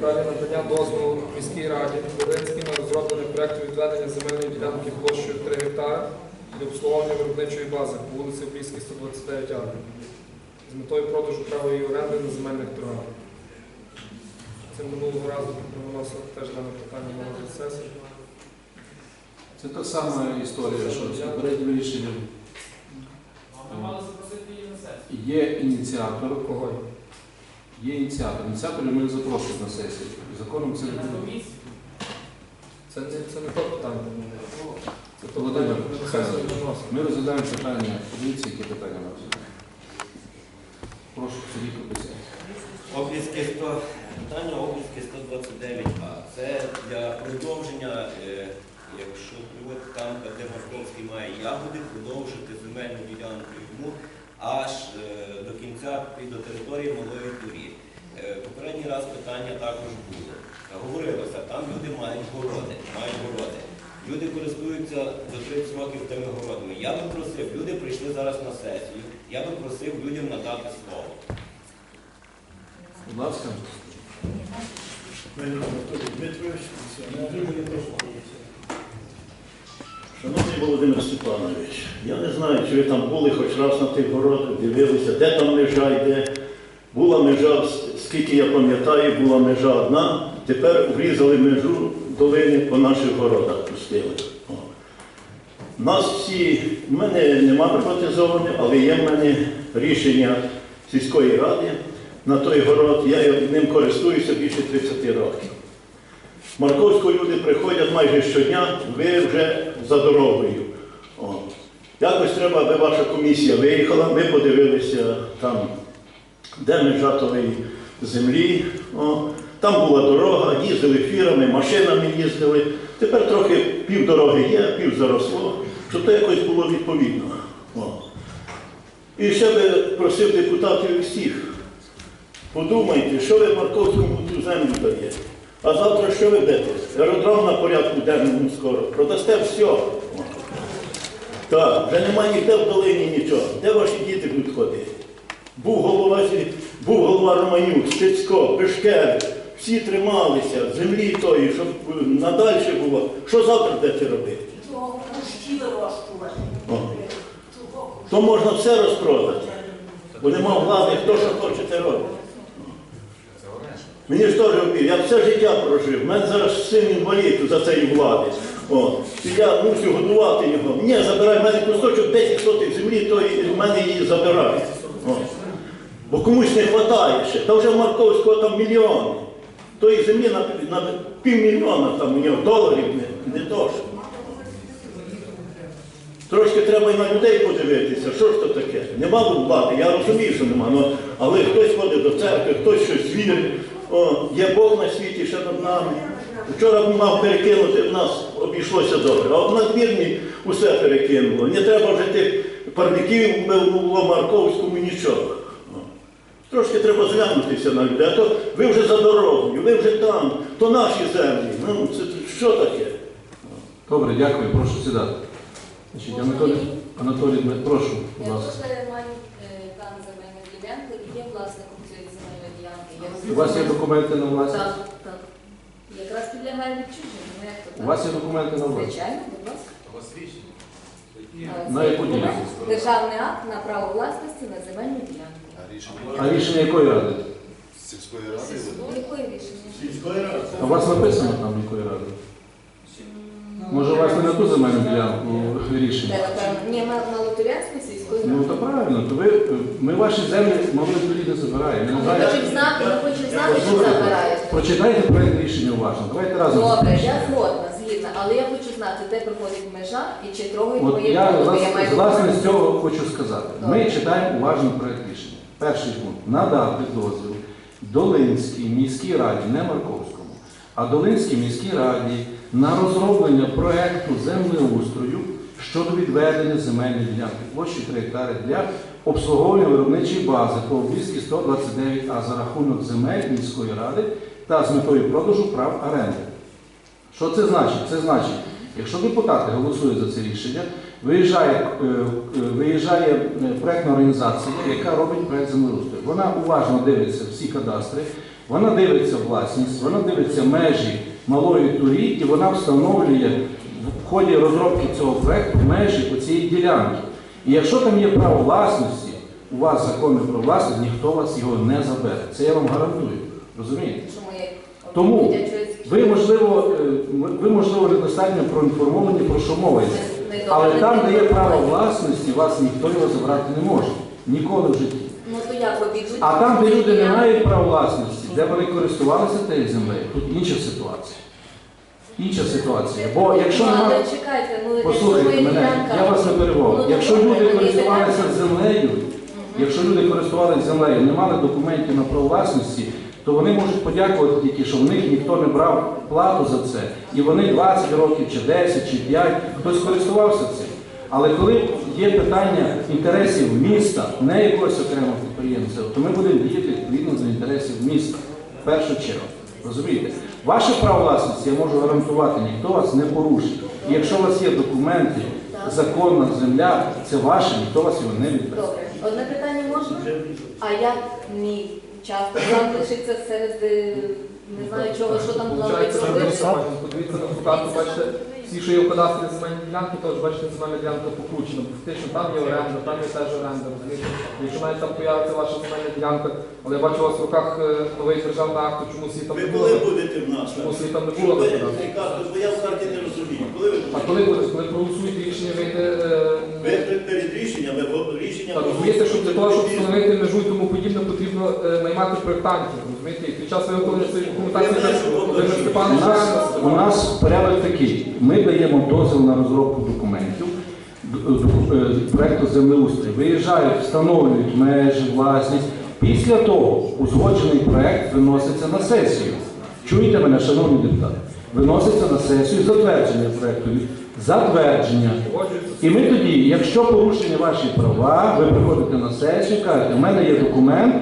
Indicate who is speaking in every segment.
Speaker 1: Далі надання дозволу міській раді Волинській на розроблення проекту відведення земельної ділянки площею 3 гектари для обслуговування виробничої бази по вулиці Опільській, 129 А з метою продажу права її оренди на земельних торгах. Це минулого разу ми теж дане питання на розгляд сесії.
Speaker 2: Це та сама історія, що з попереднім рішенням
Speaker 3: Ми мали запросити її на сесію.
Speaker 2: є ініціатор.
Speaker 1: Кого?
Speaker 2: Є ініціатор. Ініціаторів ми не запрошуємо на сесію. Законом це не буде.
Speaker 1: Це не, це не то питання. Це то
Speaker 2: Володимир,
Speaker 1: ми
Speaker 2: розглядаємо питання. Подивіться, які питання ми розглядаємо. Прошу, Сергій Копиця.
Speaker 4: Обліське 100, питання обліське 129А. Це для продовження, е, якщо от там, де Марковський має ягоди, продовжити земельну ділянку йому аж е, до кінця і до території малої турі. Е, Попередній раз питання також було. Говорилося, там люди мають городи, мають городи. Люди користуються до 30 років тими городами. Я би просив, люди прийшли зараз на сесію, я би просив людям надати слово.
Speaker 2: Будь ласка.
Speaker 5: Шановний Володимир Степанович, я не знаю, чи ви там були хоч раз на тих городах, дивилися, де там межа йде. Була межа, скільки я пам'ятаю, була межа одна, тепер врізали межу долини по наших городах пустили. О. Нас всі, в мене нема приватизованих, але є в мене рішення сільської ради на той город. Я ним користуюся більше 30 років. Марковську люди приходять майже щодня, ви вже за дорогою. О. Якось треба, аби ваша комісія виїхала, ми подивилися там, де межа тої землі. О. Там була дорога, їздили фірами, машинами їздили. Тепер трохи півдороги є, пів заросло, щоб то якось було відповідно. О. І ще би просив депутатів всіх. Подумайте, що ви Марковському цю землю даєте. А завтра що ви будете? Аеродром на порядку денному скоро. Продасте все. Так, вже немає ніде в долині нічого. Де ваші діти будуть ходити? Був голова, був Романюк, Стецько, Пешкер. Всі трималися, землі тої, щоб е, надальше було. Що завтра будете робити?
Speaker 6: Чого кущі вирощувати?
Speaker 5: О. То можна все розпродати. Бо нема влади, хто що хоче, те робить. Мені ж теж обід, я все життя прожив. У мене зараз син інвалід за цієї влади. О, і я мусю годувати його. Ні, забирай, в мене кусочок 10 сотих землі, то в мене її забирають. О. Бо комусь не вистачає ще. Та вже в Марковського там мільйони. Тої землі на, на півмільйона там у нього доларів не, не то що. Трошки треба і на людей подивитися, що ж то таке. Нема влади, я розумію, що нема, но, але хтось ходить до церкви, хтось щось вірить. Є Бог на світі ще над нами. Вчора мав перекинути, в нас обійшлося добре, а от надвірні усе перекинуло. Не треба вже тих парників було Марковському нічого. Трошки треба зглянутися на людей, а то ви вже за дорогою, ви вже там, то наші землі. Ну, це що таке?
Speaker 2: Добре, дякую, прошу сідати. Значить, Анатолій, Анатолій, Дмит- прошу, будь
Speaker 7: Я
Speaker 2: ласка.
Speaker 7: маю е, там земельну ділянку і є власником цієї земельної ділянки. Я
Speaker 2: У вас є документи на власність?
Speaker 7: Так, так. Якраз підлягає відчуженню. Ну, як то
Speaker 2: У вас є документи на власність?
Speaker 7: Звичайно, будь ласка.
Speaker 2: На яку ділянку?
Speaker 7: Державний акт на право власності на земельну ділянку.
Speaker 2: А рішення якої ради?
Speaker 8: Сільської ради?
Speaker 7: Якої рішення?
Speaker 5: Сільської ради.
Speaker 2: А у вас написано там якої ради? Може, у вас не на ту земельну ділянку рішення?
Speaker 7: Ні, на, на Лотурянській сільської
Speaker 2: Ну то правильно, то ви, ми ваші землі могли тоді не забираємо. Ми
Speaker 7: хочемо знати, ми хочемо знати, що забираєте.
Speaker 2: Прочитайте проєкт рішення уважно. Давайте разом.
Speaker 7: Добре, я згодна, згідна, але я хочу знати, де проходить межа і чи трогають
Speaker 2: От
Speaker 7: моє
Speaker 2: я
Speaker 7: поле. Я
Speaker 2: власне,
Speaker 7: маю
Speaker 2: власне з цього хочу сказати. Ми читаємо уважно проєкт рішення. Перший пункт надати дозвіл Долинській міській раді, не Марковському, а Долинській міській раді на розроблення проєкту землеустрою щодо відведення земельної ділянки площі 3 гектари для обслуговування виробничої бази по обвізки 129 а за рахунок земель міської ради та з метою продажу прав оренди. Що це значить? Це значить, якщо депутати голосують за це рішення, виїжджає, е, е, виїжджає е, проектна організація, яка робить проект землеустрою. Вона уважно дивиться всі кадастри, Вона дивиться власність, вона дивиться межі малої турі і вона встановлює в ході розробки цього проекту межі цієї ділянки. І якщо там є право власності, у вас закони про власність, ніхто вас його не забере. Це я вам гарантую. Розумієте? Тому Ви, можливо, е, ви, можливо, недостатньо проінформовані про що мова йде.
Speaker 7: не- не
Speaker 2: Але там, де є право власності, вас ніхто його забрати не може. Ніколи в житті.
Speaker 7: Ну?
Speaker 2: А там, де люди не мають права власності, де вони користувалися тією землею, тут інша ситуація. Інша ситуація. Бо якщо
Speaker 7: чекайте, ну
Speaker 2: Послухайте мене, я вас не перебував.
Speaker 7: Ну,
Speaker 2: Якщо люди користувалися землею, якщо люди користувалися землею, не мали документів на право власності, то вони можуть подякувати тільки, що в них ніхто не брав плату за це. І вони 20 років, чи 10, чи 5, хтось користувався цим. Але коли є питання інтересів міста, не якогось окремого підприємця, то ми будемо діяти відповідно до інтересів міста в першу чергу. Розумієте? Ваше право власності я можу гарантувати, ніхто вас не порушить. І якщо у вас є документи, законна земля, це ваше, ніхто вас його не відбере.
Speaker 7: Добре. Одне питання можна? А як мій часто там лишиться серед е, не знаю чого, що там планують робити?
Speaker 1: Подивіться на цю карту, бачите, всі, що є в кадастрі земельні ділянки, то ж бачите, земельна ділянка покручена, фактично там є оренда, там є теж оренда, розумієте? Якщо навіть там появиться ваша земельна ділянка, але я бачу у вас в руках е, новий державний акт, то чомусь її там
Speaker 5: Ви
Speaker 1: не
Speaker 5: коли будете в нас?
Speaker 1: Чомусь її там не
Speaker 5: Щоб
Speaker 1: було
Speaker 5: ви бо я в карті не розумію. Коли
Speaker 1: А коли буде, коли проголосуєте рішення, вийде...
Speaker 5: Ви
Speaker 1: е,
Speaker 5: перед- перед рішенням, ви го- рішення...
Speaker 1: Та розумієте, що для того, щоб встановити межу і тому подібне, потрібно е, наймати проєктантів. Розумієте, і під час виготовлення цієї документації
Speaker 5: Я знаю, що
Speaker 1: Володимир
Speaker 2: У нас, у нас порядок такий. Ми даємо дозвіл на розробку документів д- д- е, проекту землеустрою. Виїжджають, встановлюють межі, власність. Після того узгоджений проект виноситься на сесію. Чуєте мене, шановні депутати? Виноситься на сесію затвердження проекту. Затвердження. І ми тоді, якщо порушені ваші права, ви приходите на сесію, кажете, у мене є документ,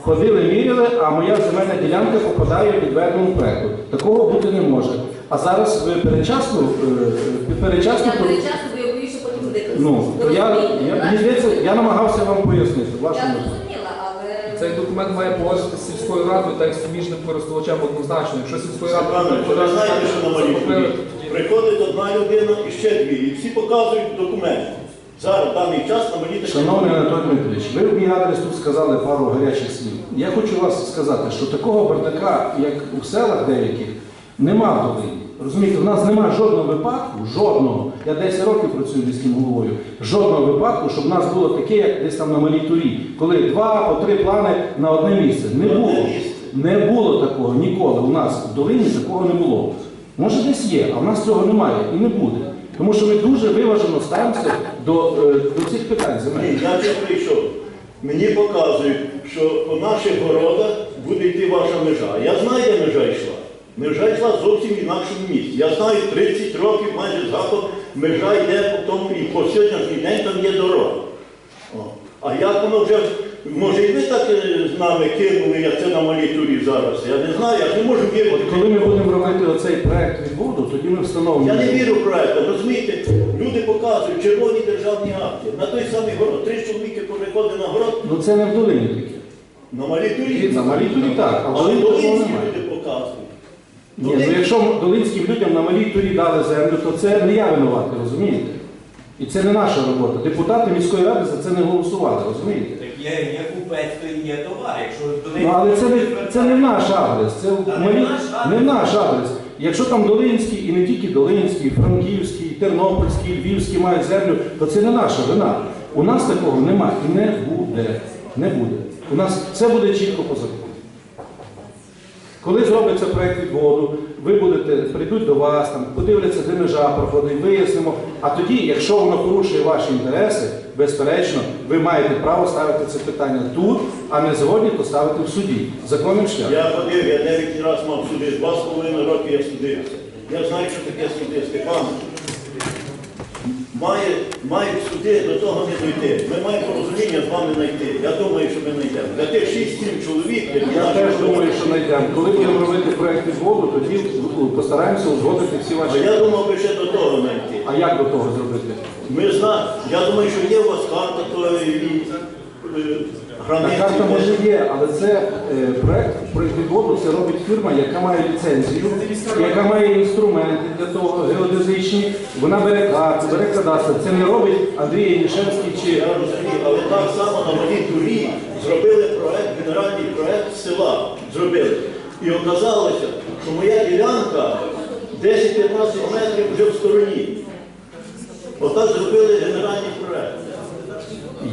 Speaker 2: ходили, міряли, а моя земельна ділянка попадає в відведеному проекту. Такого бути не може. А зараз ви перечасно, е, перечасно
Speaker 7: Я перечасно, бо я боюся, потім буде
Speaker 2: ну, я, я, мені здається, я намагався вам пояснити.
Speaker 7: Я
Speaker 2: Вашому.
Speaker 1: Цей документ має погодитися з сільською радою та як з суміжним користувачем однозначно. Якщо сільською радою
Speaker 5: ви знаєте, що на малій
Speaker 1: захопили,
Speaker 5: Приходить одна людина і ще дві, і всі показують документи. Зараз, в даний час, на мені таке...
Speaker 2: Шановний Анатолій Дмитрович, ви в мій адрес тут сказали пару гарячих слів. Я хочу вас сказати, що такого бардака, як у селах деяких, нема в долині. Розумієте, в нас немає жодного випадку, жодного, я 10 років працюю міським головою, жодного випадку, щоб в нас було таке, як десь там на малій турі, коли два по три плани на одне місце. Не було. Не було такого ніколи. У нас в долині такого не було. Може десь є, а в нас цього немає і не буде. Тому що ми дуже виважено ставимося до, е, до цих питань земель.
Speaker 5: Ні, я вже прийшов. Мені показують, що по наших городах буде йти ваша межа. Я знаю, де межа йшла. Межа йшла зовсім в інакшому місці. Я знаю, 30 років майже згадок межа йде по тому і по сьогоднішній день там є дорога. О. А як воно вже, може і ви так е, з нами кинули, як це на малій турі зараз. Я не знаю, я ж не можу вірити.
Speaker 2: Коли ми будемо робити оцей проект відводу, тоді ми встановимо.
Speaker 5: Я не вірю в проект. Розумієте, люди показують червоні державні акти. На той самий город. Три чоловіки приходять на город
Speaker 2: Ну це не в долині таке.
Speaker 5: на малій турі.
Speaker 2: На малій турі так, а в долині
Speaker 5: люди показують.
Speaker 2: Ні, ну якщо долинським людям на малій турі дали землю, то це не я винуватий, розумієте? І це не наша робота. Депутати міської ради за це не голосували, розумієте?
Speaker 4: Так є, є купець, то і є товар. Якщо до них
Speaker 2: Ну, але це не, це не наш адрес, це
Speaker 4: Та не
Speaker 2: малі-
Speaker 4: наш адрес.
Speaker 2: не наш адрес. Якщо там Долинський, і не тільки Долинський, Франківський, Тернопільський, Львівський мають землю, то це не наша вина. У нас такого немає і не буде. Не буде. У нас все буде чітко по закону. Коли зробиться проєкт відводу, ви будете, прийдуть до вас, там, подивляться, де межа проходить, вияснимо. А тоді, якщо воно порушує ваші інтереси, безперечно, ви маєте право ставити це питання тут, а не згодні, то ставити в суді. Законним шляхом.
Speaker 5: Я ходив, я 9 разів мав суди, два з половиною роки я судився. Я знаю, що таке суди, Степан. Має, мають суди до того не дійти. Ми маємо порозуміння з вами знайти. Я думаю, що ми знайдемо. Для тих 6-7 чоловік, які
Speaker 2: Я
Speaker 5: наші
Speaker 2: теж думаю, що знайдемо. Коли будемо робити проєкт відводу, тоді ну, постараємося узгодити всі
Speaker 5: А
Speaker 2: ваші.
Speaker 5: я думав би ще до того знайти.
Speaker 2: А як до того зробити?
Speaker 5: Ми знаємо, я думаю, що є у вас карта, то і е,
Speaker 2: На карта може є, але це е, проект про відводу це робить фірма, яка має ліцензію, яка має інструменти для того геодезичні. Вона бере карту, бере кадастр. Це не робить Андрій Янішевський чи
Speaker 5: Я розумію, але так само на моїй дурі зробили проект, генеральний проект села. Зробили. І оказалося, що моя ділянка 10-15 метрів вже в стороні. Отак зробили генеральний проект.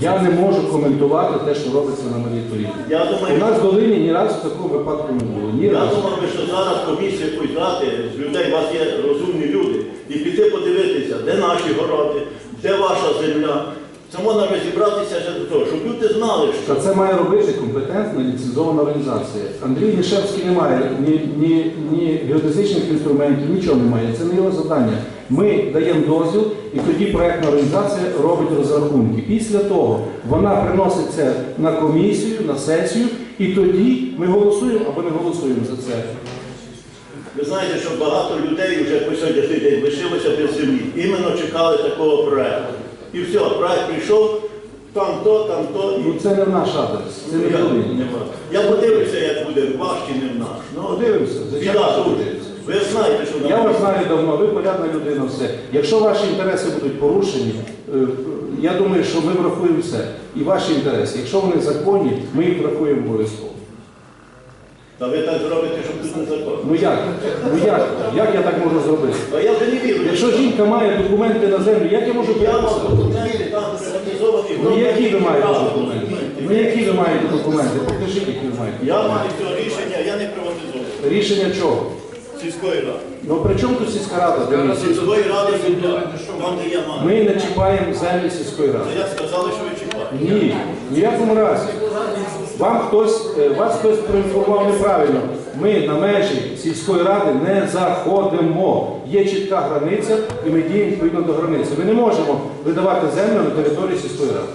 Speaker 2: Я не можу коментувати те, що робиться на моніторі.
Speaker 5: Я
Speaker 2: У
Speaker 5: думаю,
Speaker 2: нас в долині ні разу такого випадку не було. Ні
Speaker 5: я
Speaker 2: разу.
Speaker 5: думав, би, що зараз комісія якусь дати, з людей у вас є розумні люди, і піти подивитися, де наші городи, де ваша земля. Це можна розібратися ще до того, щоб люди знали, що
Speaker 2: Та це має робити компетентна ліцензована організація. Андрій Нішевський не має ні, ні, ні геодезичних інструментів, нічого немає. Це не його завдання. Ми даємо дозвіл, і тоді проектна організація робить розрахунки. Після того вона приносить це на комісію, на сесію, і тоді ми голосуємо або не голосуємо за це.
Speaker 5: Ви знаєте, що багато людей вже по сьогоднішній день лишилося без землі. Іменно чекали такого проекту. І все, проект прийшов, там то, там то.
Speaker 2: Ну це не в наш адрес, це не в
Speaker 5: Я, я подивлюся, як буде ваш чи не в наш. Ну,
Speaker 2: Подивимося, звичайно,
Speaker 5: біда Ви знаєте, що
Speaker 2: Я вас знаю давно, ви порядна людина, все. Якщо ваші інтереси будуть порушені, е, я думаю, що ми врахуємо все. І ваші інтереси. Якщо вони законні, ми їх врахуємо обов'язково.
Speaker 5: Та ви так зробите, щоб тут не закон.
Speaker 2: Ну як? Ну як? Як я так можу зробити?
Speaker 5: А я вже не вірю.
Speaker 2: Якщо жінка має документи на землю, як я можу
Speaker 5: я мав
Speaker 2: переписати?
Speaker 5: документи, там приватизовані.
Speaker 2: Ну які ви маєте документи? Ну які ви маєте документи? Покажіть, які ви маєте.
Speaker 5: Я маю цього рішення, я не приватизований.
Speaker 2: Рішення чого?
Speaker 5: Сільської ради.
Speaker 2: Ну при чому тут сільська рада? Дивіться?
Speaker 5: Сільської ради земля, там, де я маю.
Speaker 2: Ми не чіпаємо землі сільської ради.
Speaker 5: Я сказали, що ви чекаєте.
Speaker 2: Ні, в ніякому разі. Вам хтось, е, вас хтось проінформував неправильно. Ми на межі сільської ради не заходимо. Є чітка границя, і ми діємо відповідно до границі. Ми не можемо видавати землю на території сільської ради.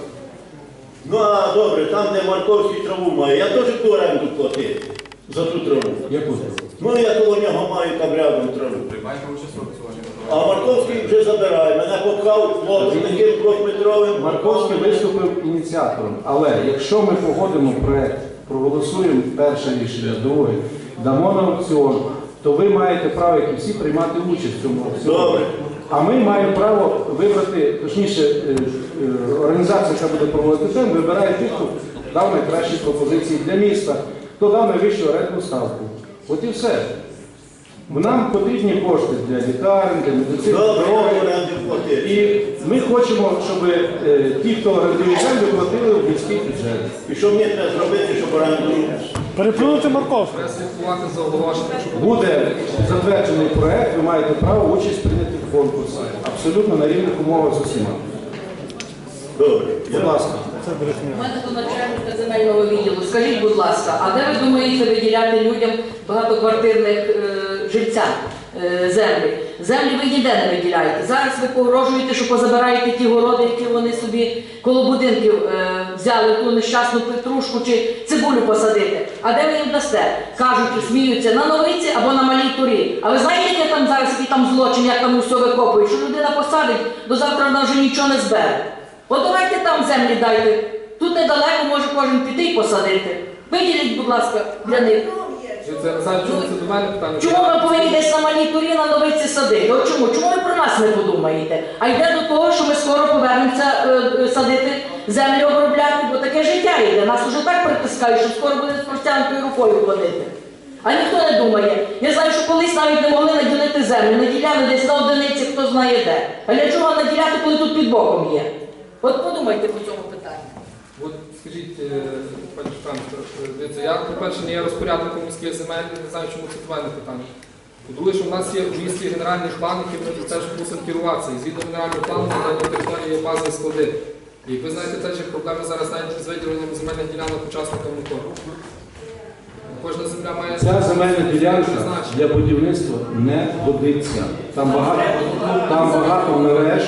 Speaker 5: Ну а добре, там, де Марковський траву має, я теж ту оренду платив за ту траву.
Speaker 2: Яку?
Speaker 5: Ну я коло нього маю там рядом траву.
Speaker 3: Приймаєте участь у аукціоні?
Speaker 5: А Марковський вже забирає. Мене попхав хлопець таким двохметровим.
Speaker 2: Марковський виступив ініціатором. Але якщо ми погодимо проект, проголосуємо перше рішення, друге, дамо на аукціон, то ви маєте право, як і всі, приймати участь в цьому аукціоні.
Speaker 5: Добре.
Speaker 2: А ми маємо право вибрати, точніше, е, е, організація, яка буде проводити тем, вибирає тих, хто дав найкращі пропозиції для міста, хто дав найвищу орендну ставку. От і все. Нам потрібні кошти для лікарень, для медицини, дороги. І ми хочемо, щоб е, ті, хто орендує землю, платили в міський бюджет.
Speaker 5: І що мені треба зробити, щоб оренду?
Speaker 8: Переплюнути морковку.
Speaker 1: Слідкувати за оголошенням, щоб
Speaker 2: Буде затверджений проект, ви маєте право участь прийняти в конкурсі. Абсолютно на рівних умовах з усіма.
Speaker 5: Добре.
Speaker 2: Будь ласка.
Speaker 6: У мене до начальника земельного відділу. Скажіть, будь ласка, а де ви думаєте виділяти людям багатоквартирних е, жильцям е, землі? Землі ви ніде не виділяєте. Зараз ви погрожуєте, що позабираєте ті городи, які вони собі коло будинків е, взяли ту нещасну петрушку чи цибулю посадити. А де ви їм дасте? Кажуть, сміються на новиці або на малій турі. А ви знаєте, яке там зараз який там злочин, як там усе викопують? Що людина посадить, до завтра вона вже нічого не збере. От давайте там землі дайте. Тут недалеко може кожен піти і посадити. Виділіть, будь ласка, для них.
Speaker 1: це чому це до мене питання.
Speaker 6: Чому ми повинні десь на малій турі на новиці садити? От чому? Чому ви про нас не подумаєте? А йде до того, що ми скоро повернемося е, е, садити землю обробляти, бо таке життя йде. Нас уже так притискають, що скоро буде з простянкою рукою ходити. А ніхто не думає. Я знаю, що колись навіть не могли наділити землю, наділяли десь на одиниці, хто знає де. А для чого наділяти, коли тут під боком є? От подумайте по цьому питанню.
Speaker 1: От скажіть, е, пані е, дивіться, я, по-перше, не є розпорядником міських земель, не знаю, чому це мене питання. По-друге, що в нас є в місті генеральний план, яким ми теж мусимо керуватися. І згідно генерального плану, на даній території є базові склади. І ви знаєте, теж є проблеми зараз навіть з виділенням земельних ділянок учасникам АТО. Кожна земля має
Speaker 2: Ця земельна ділянка для будівництва не годиться. Там багато, там багато мереж,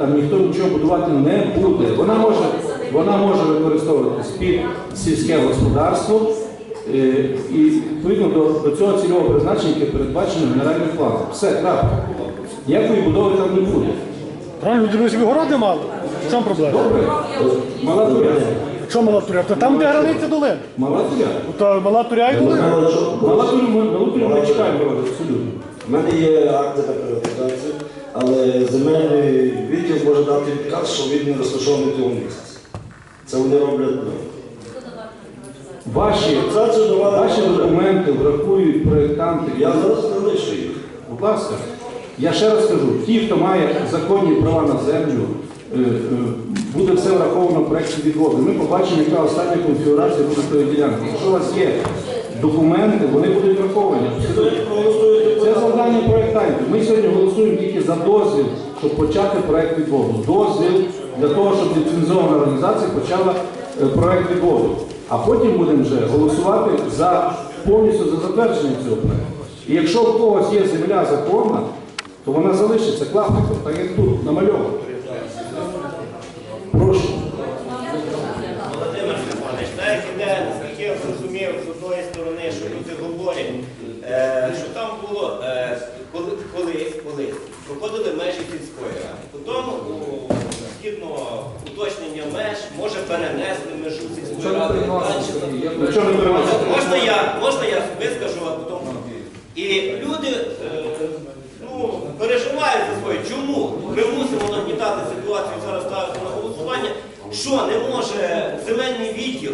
Speaker 2: там ніхто нічого будувати не буде. Вона може, вона може використовуватись під сільське господарство е, і відповідно до, до цього цільового призначення, яке передбачено генеральним планом. Все, крапка. Ніякої будови там не буде.
Speaker 8: Правильно, люди собі городи мали. В чому проблема?
Speaker 2: Добре? Мала туря.
Speaker 8: Що мала туря? То там, де границя долини.
Speaker 2: Мала туря.
Speaker 8: То мала туря і долина.
Speaker 2: Мала туря, ми, мала туря ми чекаємо, абсолютно.
Speaker 9: У мене є акти на приватизацію, але земельний відділ може дати відказ, що він не розташований в цьому місяці. Це вони роблять. ну.
Speaker 2: Ваші, ваші документи врахують проєктанти.
Speaker 9: Я зараз не лишу їх.
Speaker 2: Будь ласка, я ще раз кажу, ті, хто має законні права на землю, е, е, буде все враховано в проєкті відводу. Ми побачимо, яка остання конфігурація буде тої ділянки. Якщо у вас є документи, вони будуть враховані. Завдання проєктантів. Ми сьогодні голосуємо тільки за дозвіл, щоб почати проєкт відводу. Дозвіл для того, щоб ліцензована організація почала е, проєкт відводу. А потім будемо вже голосувати за повністю за затвердження цього проєкту. І якщо у когось є земля законна, то вона залишиться клаптиком, так як тут намальовано. Прошу.
Speaker 4: Володимир Степанович, так як іде, наскільки я зрозумів, з одної сторони, що люди говорять, е, що там було е, коли, колись проходили межі сільської ради. Потім, у- згідно уточнення меж, може перенесли межу сільської ради.
Speaker 2: що?
Speaker 4: Можна я, можна я вискажу, а потім. І люди е, ну, переживають за своє. Чому ми мусимо нагнітати ситуацію зараз ставити на голосування? Що не може земельний відділ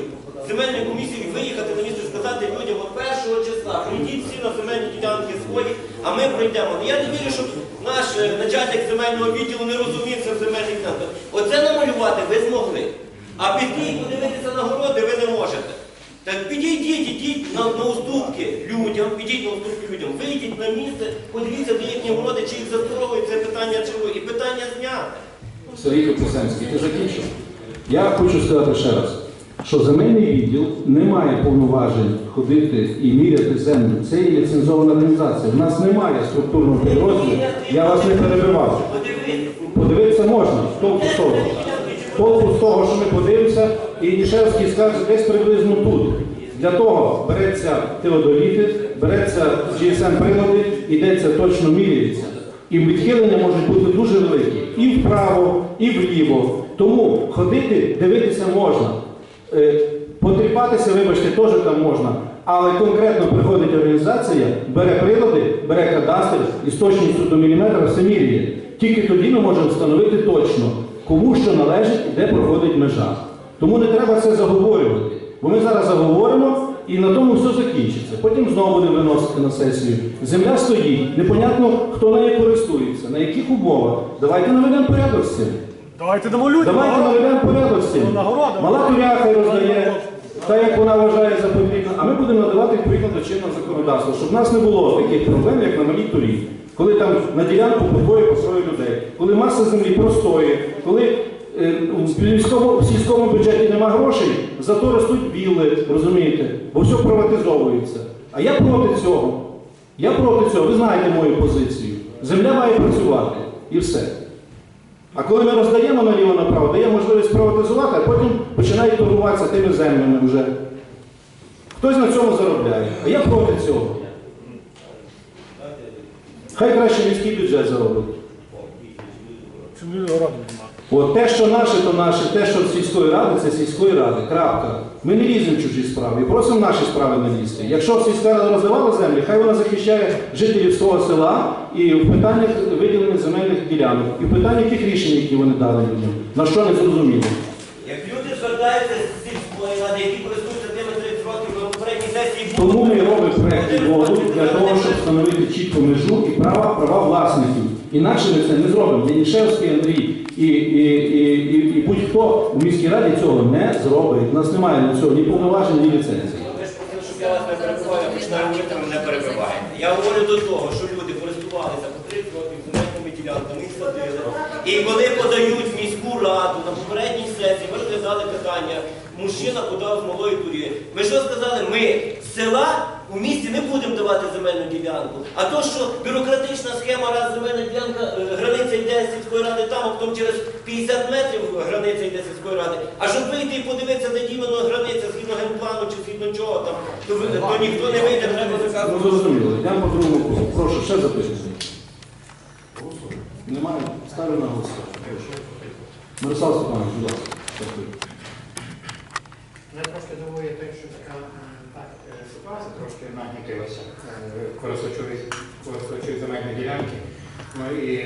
Speaker 4: земельної комісії виїхати на місце і сказати людям от першого числа, прийдіть всі на земельні ділянки свої, а ми пройдемо. Ну, Я не вірю, е, земельного відділу не розумівся в земельних ділянках. Оце намалювати ви змогли. А піти і подивитися на городи ви не можете. Так підійдіть, ідіть на, на уступки людям, підіть на уступки людям, вийдіть на місце, подивіться, де їхні городи, чи їх заторовують, це питання чого, і питання зняти.
Speaker 2: Сергій Кописенський, ти закінчив? Я хочу сказати ще раз, що земельний відділ не має повноважень ходити і міряти землю. Це є ліцензована організація. У нас немає структурного підрозділу. Я вас не перебивав. Подивитися можна, толку з того. Толку з того, що ми подивимося, і Нішевський скаже десь приблизно тут. Для того береться теодоліти, береться GSM прилади, йдеться точно міряється. І відхилення можуть бути дуже великі. І вправо, і вліво. Тому ходити, дивитися можна. Е, Потріпатися, вибачте, теж там можна. Але конкретно приходить організація, бере прилади, бере кадастр і з точністю до міліметра все міряє. Тільки тоді ми можемо встановити точно, кому що належить і де проходить межа. Тому не треба це заговорювати. Бо ми зараз заговоримо і на тому все закінчиться. Потім знову будемо виносити на сесію. Земля стоїть, непонятно, хто нею користується, на яких умовах. Давайте наведемо порядок з цим.
Speaker 8: Давайте дамо людям.
Speaker 2: Давайте наведемо порядок цим.
Speaker 8: Ну, нагорода.
Speaker 2: Мала туряха роздає, так як вона вважає за потрібно, а ми будемо надавати відповідно до чинного законодавства, щоб в нас не було таких проблем, як на малій турі. Коли там на ділянку по двоє по троє людей, коли маса землі простої, коли е, в сільському бюджеті нема грошей, зато ростуть вілли, розумієте, бо все приватизовується. А я проти цього. Я проти цього. Ви знаєте мою позицію. Земля має працювати і все. А коли ми роздаємо наліво направо, дає можливість приватизувати, а потім починають торгуватися тими землями вже. Хтось на цьому заробляє, а я проти цього. Хай краще міський бюджет заробить.
Speaker 8: Чому люди городу не мали.
Speaker 2: От те, що наше, то наше, те, що сільської ради, це сільської ради. Крапка. Ми не ліземо чужі справи і просимо наші справи не лізти. Якщо сільська рада роздавала землі, хай вона захищає жителів свого села і в питаннях виділення земельних ділянок, і в питаннях тих рішень, які вони дали людям. На що не зрозуміло.
Speaker 4: Як люди звертаються з сільської ради, які користуються тими 30 років на попередній сесії,
Speaker 2: Тому ми робимо проєкт відводу для того, щоб встановити чітко межу і права, права власників. Інакше ми це не зробимо. Янішевський Андрій і, і, і, і, і будь-хто у міській раді цього не зробить. У нас немає на цього ні повноважень, ні ліцензії.
Speaker 4: Ж щоб я вас не перебуваю, ви мене перебиваєте. Я говорю до того, що люди користувалися по 30 років земельними ділянками, їх садили. І коли подають в міську раду на попередній сесії, ми розглядали питання, мужчина подав з малої турі. Ми що сказали? Ми з села у місті не будемо давати земельну ділянку. А то, що бюрократична схема, раз земельна ділянка, е, границя йде з сільської ради там, а потім через 50 метрів границя йде з сільської ради. А щоб вийти і подивитися, де дійсно границя, згідно генплану чи згідно чого там, то, то ніхто не вийде, треба
Speaker 2: Ну, зрозуміло. Йдемо по другому. Прошу, ще записуйте. Немає. Ставлю на голосування. Мирослав Степанович, будь ласка. Дякую.
Speaker 10: трошки дивує те, що така так, е, ситуація трошки нагнітилася, е, користувачі користувачі ділянки, ну і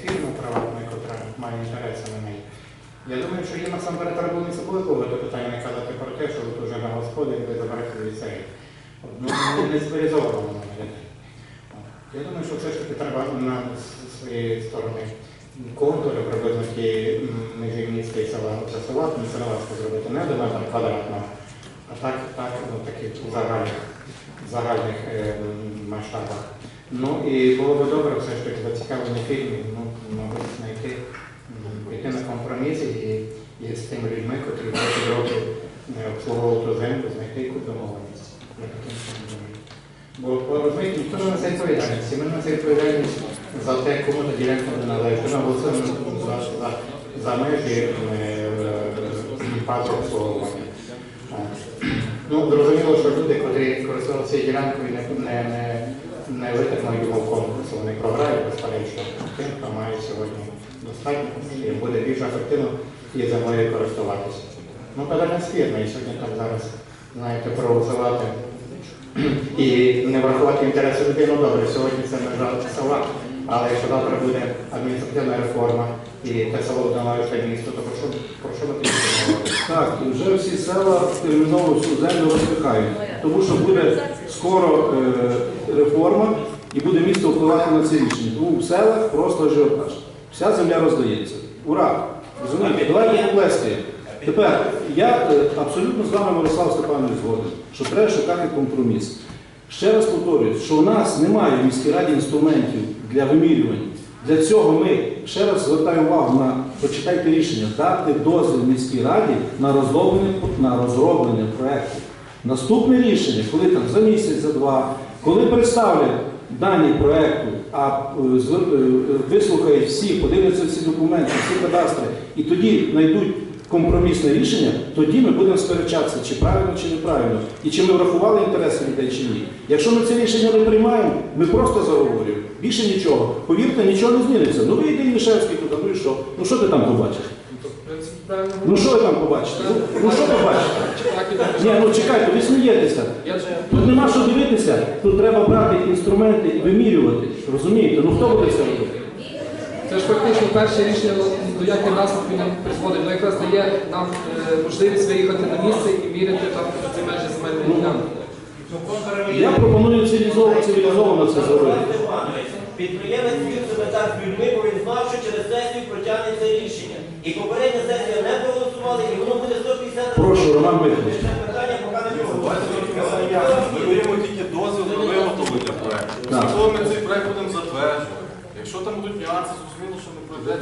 Speaker 10: фірма приватна, яка має інтереси на неї. Я думаю, що їм насамперед не особливо до питання не казати про те, що тут вже на господарі, ви заберете від цієї. Ну, не- виглядає. От. Я думаю, що все ж таки треба на своєї сторони контури приблизно ті м, межі міста села обрисувати, не села зробити не до метра квадратного, а так, так ну, таких загальних, загальних е, масштабах. Ну і було б добре все ж таки зацікавлені фільмів, ну, мабуть, знайти, піти на компроміс і, і з тими людьми, котрі 20 років не обслуговували ту землю, знайти якусь домовленість. Я таким чином думаю. Бо розумієте, ніхто не несе відповідальність. І Ми несе відповідальність за те, кому та ділянка не належить. Ми голосуємо за, за, за межі е, парку обслуговування. Ну, зрозуміло, що люди, котрі користувалися цією ділянкою, не, не, не, не витримають його конкурсу. Вони програють, безперечно. Тим, хто має сьогодні достатньо, і буде більш ефективно і землею користуватися. Ну, не спірно, і сьогодні там зараз, знаєте, проголосувати і не врахувати інтереси людей, ну добре, сьогодні це межа села, але якщо завтра буде адміністративна реформа і те село належати місту, то про що, про що ми тоді?
Speaker 2: Так, і вже всі села терміново всю землю розпихають, тому що буде скоро е, реформа і буде місто впливати на це рішення. Тому в селах просто ажіотаж. Вся земля роздається. Ура! Розумієте? Давайте поплескаємо. Тепер я е, абсолютно з вами, Мирослав Степанович, згоден, що треба шукати компроміс. Ще раз повторюю, що у нас немає в міській раді інструментів для вимірювання. Для цього ми ще раз звертаю увагу на почитайте рішення, дати дозвіл міській раді на розроблення, на розроблення проєкту. Наступне рішення, коли там за місяць, за два, коли представлять дані проєкту, а е, е, вислухають всі, подивляться всі документи, всі кадастри, і тоді знайдуть компромісне рішення, тоді ми будемо сперечатися, чи правильно, чи неправильно, і чи ми врахували інтереси людей, чи ні. Якщо ми це рішення не приймаємо, ми просто заговорюємо. Більше нічого. Повірте, нічого не зміниться. Ну вийде Ільнишевський туди, ну і що? Ну що ти там побачиш? Ну що ви там побачите? Ну, Ну що побачите? Ні, ну чекайте, ви смієтеся. Тут нема що дивитися, тут треба брати інструменти і вимірювати. Розумієте? Ну хто буде це робити?
Speaker 1: Це ж фактично перше рішення, ну, до яких наслідків нам призводить. Воно якраз дає нам е, можливість виїхати на місце і міряти там ці межі земельної ділянки.
Speaker 2: Я пропоную цивілізовано, цивілізовано це зробити.
Speaker 4: Підприємець з людьми, бо він знав, що через сесію протягне це рішення. І попередня сесія не проголосувала, і воно буде 150
Speaker 2: Прошу, Роман Михайлович.
Speaker 4: Це питання поки не було.
Speaker 11: Ми даємо тільки дозвіл на виготовлення проекту.
Speaker 1: Так.
Speaker 11: Ми цей проект будемо. Якщо там будуть нюанси, зрозуміло, що не пройде.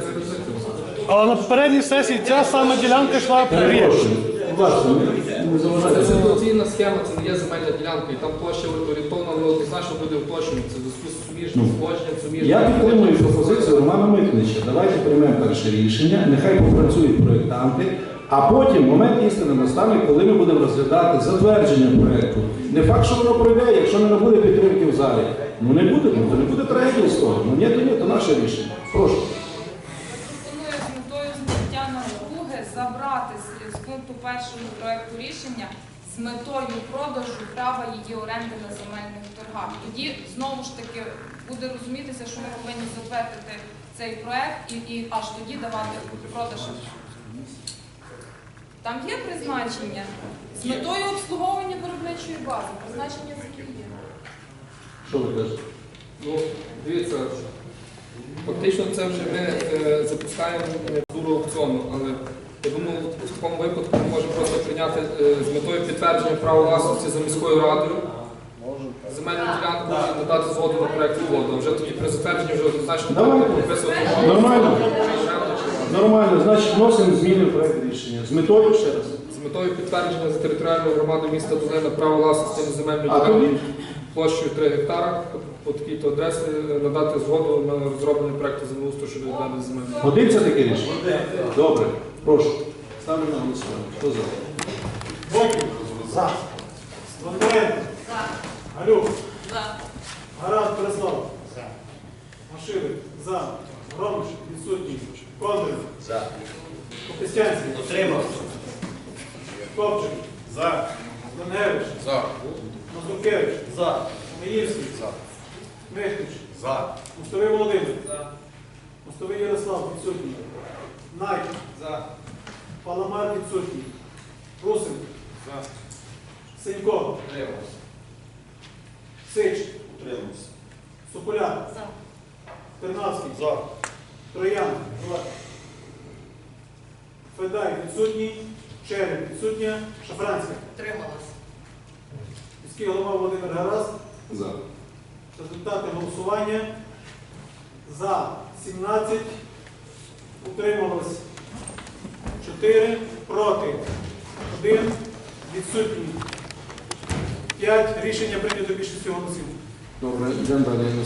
Speaker 8: Але на попередній сесії ця сама ділянка йшла при
Speaker 2: Перепрошую. Будь ласка, не
Speaker 1: Це ситуаційна схема, це не є земельна ділянка, і там площа орієнтовна, але однозначно буде уточнена. Це зв'язку з суміжним сходженням, суміжним.
Speaker 2: Я підтримую пропозицію Романа Митнича. Давайте приймемо перше рішення, нехай попрацюють проєктанти, а потім момент істини настане, коли ми будемо розглядати затвердження проєкту. Не факт, що воно пройде, якщо не буде підтримки в залі. Ну не буде, ну то не буде трагедії з того. Ну ні, то ні, то наше рішення. Прошу.
Speaker 12: Пропоную з метою зняття напруги забрати з, пункту першого проекту рішення з метою продажу права її оренди на земельних торгах. Тоді знову ж таки буде розумітися, що ми повинні затвердити цей проект і, і аж тоді давати продаж. Там є призначення з метою обслуговування виробничої бази. Призначення такі є.
Speaker 2: Що ви кажете?
Speaker 1: Ну, дивіться, фактично це вже ми е, запускаємо процедуру аукціону, але я думаю, в такому випадку ми можемо просто прийняти е, з метою підтвердження права власності за міською радою земельну ділянку і надати згоду на проєкт угоду. Вже тоді при затвердженні вже однозначно
Speaker 2: Давайте.
Speaker 1: прописувати.
Speaker 2: Нормально. Нормально, значить, вносимо зміни в проєкт рішення. З метою ще раз.
Speaker 1: З метою підтвердження за територіальною громадою міста Долина права власності на земельну
Speaker 2: А
Speaker 1: ділянку
Speaker 2: тоді?
Speaker 1: площею 3 гектара по такій-то адресі е, надати згоду на розроблення проєкту землеустрою щодо відведення земельної.
Speaker 2: Годиться таке рішення? Добре. Прошу. Ставлю на голосування. Хто за?
Speaker 8: Боків. За. Бондаренко. Галюк. Гарант Переслав. Машини. За. Ромиш. Відсутній. Кондрик.
Speaker 4: За.
Speaker 8: Копистянський.
Speaker 4: Отримався.
Speaker 8: Копчик. За. Ленгевич.
Speaker 11: За.
Speaker 8: Мазуркевич. За. Маївський.
Speaker 11: За.
Speaker 8: Михнич.
Speaker 11: За.
Speaker 8: Мостовий Володимир. За. Мостовий Ярослав відсутній. Найк. За. Паламар відсутній. Русин.
Speaker 11: За.
Speaker 8: Сенько. Сич.
Speaker 9: Утримався.
Speaker 8: Соколяк.
Speaker 7: За.
Speaker 8: Тернавський.
Speaker 11: За.
Speaker 8: Троян. Федай відсутній. Череп відсутня. Шафранська.
Speaker 6: Утрималась.
Speaker 8: Міський голова Володимир Гарас.
Speaker 2: За.
Speaker 8: Результати голосування. За 17. Утрималось 4. Проти 1. Відсутні 5. Рішення прийнято більшістю голосів.
Speaker 2: Добре, йдемо далі.